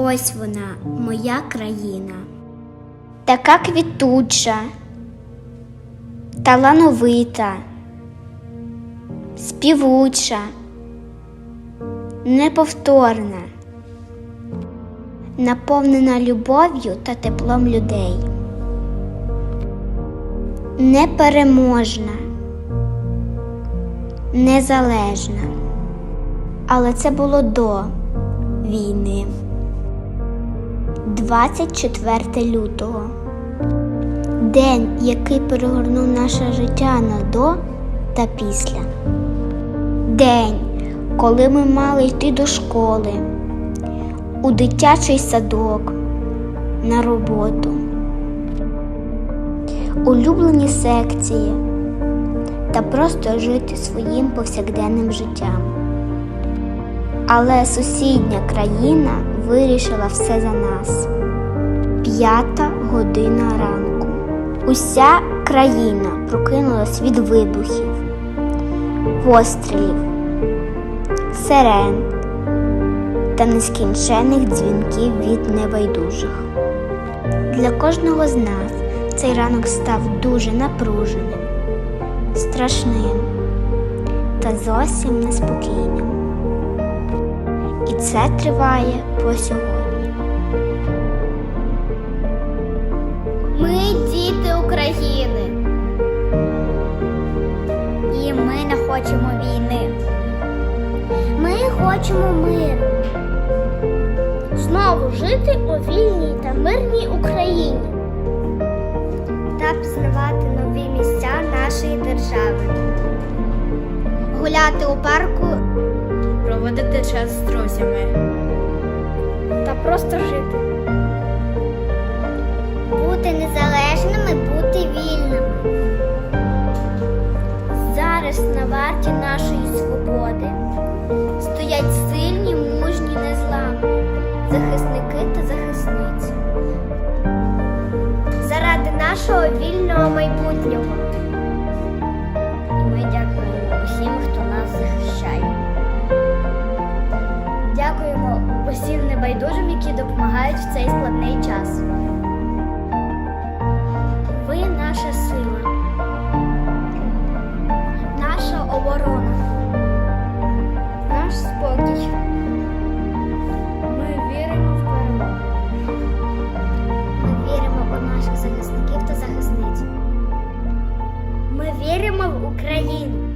Ось вона, моя країна. така квітуча, талановита, співуча, неповторна, наповнена любов'ю та теплом людей, непереможна, незалежна. Але це було до війни. 24 лютого. День, який перегорнув наше життя на до та після. День, коли ми мали йти до школи, у дитячий садок, на роботу, улюблені секції та просто жити своїм повсякденним життям. Але сусідня країна вирішила все за нас. П'ята година ранку. Уся країна прокинулась від вибухів, пострілів, сирен та нескінчених дзвінків від небайдужих. Для кожного з нас цей ранок став дуже напруженим, страшним та зовсім неспокійним. І це триває по сьогодні. Ми діти України. І ми не хочемо війни. Ми хочемо миру. Знову жити у вільній та мирній Україні. Та пізнавати нові місця нашої держави. Гуляти у парку проводити час з друзями, та просто жити. Бути незалежними, бути вільними. Зараз на варті нашої свободи стоять сильні, мужні, незламні захисники та захисниці. Заради нашого вільного майбутнього. усім небайдужим, які допомагають в цей складний час. Ви наша сила, наша оборона, наш спокій. Ми віримо в перемогу. Ми віримо в наших захисників та захисниць. Ми віримо в Україну.